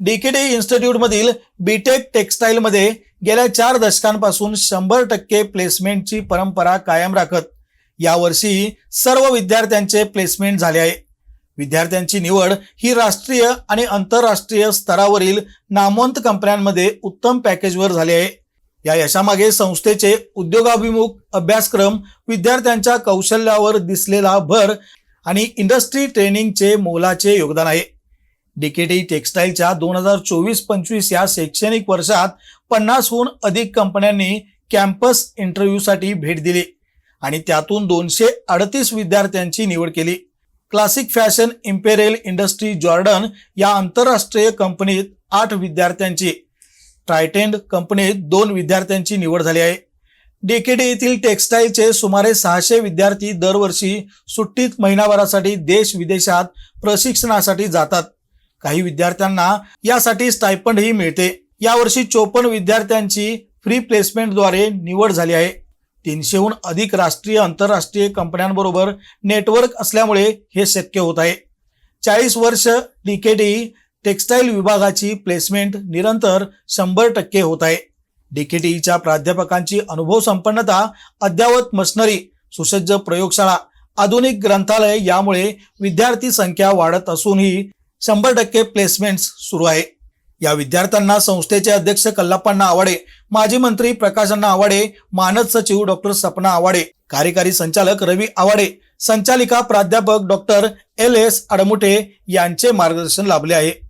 Decade इन्स्टिट्यूटमधील BTech टेक्स्टाईलमध्ये गेल्या चार दशकांपासून शंभर टक्के प्लेसमेंटची परंपरा कायम राखत. यावर्षी सर्व विद्यार्थ्यांचे प्लेसमेंट झाले आहे. विद्यार्थ्यांची निवड ही राष्ट्रीय आणि आंतरराष्ट्रीय स्तरावरील नामवंत कंपन्यांमध्ये उत्तम पॅकेजवर झाली आहे. या यशामागे संस्थेचे उद्योगाभिमुख अभ्यासक्रम विद्यार्थ्यांच्या कौशल्यावर दिसलेला भर आणि इंडस्ट्री ट्रेनिंगचे मोलाचे योगदान आहे. डीकेटी टेक्स्टाईलच्या दोन हजार चोवीस पंचवीस या शैक्षणिक वर्षात पन्नासहून अधिक कंपन्यांनी कॅम्पस इंटरव्ह्यूसाठी भेट दिली आणि त्यातून दोनशे अडतीस विद्यार्थ्यांची निवड केली. Classic fashion imperial industry Jordan या आंतरराष्ट्रीय कंपनीत आठ विद्यार्थ्यांची ट्रायटेंड कंपनीत दोन विद्यार्थ्यांची निवड झाली आहे. डीकेडी येथील टेक्स्टाईलचे सुमारे सहाशे विद्यार्थी दरवर्षी सुट्टीत महिनाभरासाठी देश विदेशात प्रशिक्षणासाठी जातात. काही विद्यार्थ्यांना यासाठी स्टायपंडही मिळते. यावर्षी चोपन्न विद्यार्थ्यांची फ्री प्लेसमेंटद्वारे निवड झाली आहे. तीनशेहून अधिक राष्ट्रीय आंतरराष्ट्रीय कंपन्यांबरोबर नेटवर्क असल्यामुळे हे शक्य होत आहे. चाळीस वर्ष डीकेडी टेक्स्टाईल विभागाची प्लेसमेंट निरंतर शंभर टक्के होत आहे. डीकेटीच्या प्राध्यापकांची अनुभव संपन्नता अद्ययावत मशनरी सुसज्ज प्रयोगशाळा आधुनिक ग्रंथालय यामुळे विद्यार्थी संख्या वाढत असूनही शंभर टक्के प्लेसमेंट्स सुरू आहे. या विद्यार्थ्यांना संस्थेचे अध्यक्ष कल्लाप्पांना आवाडे माजी मंत्री प्रकाशांना आवाडे मानद सचिव डॉक्टर सपना आवाडे कार्यकारी संचालक रवी आवाडे संचालिका प्राध्यापक डॉक्टर एल. एस. अडमुटे यांचे मार्गदर्शन लाभले आहे.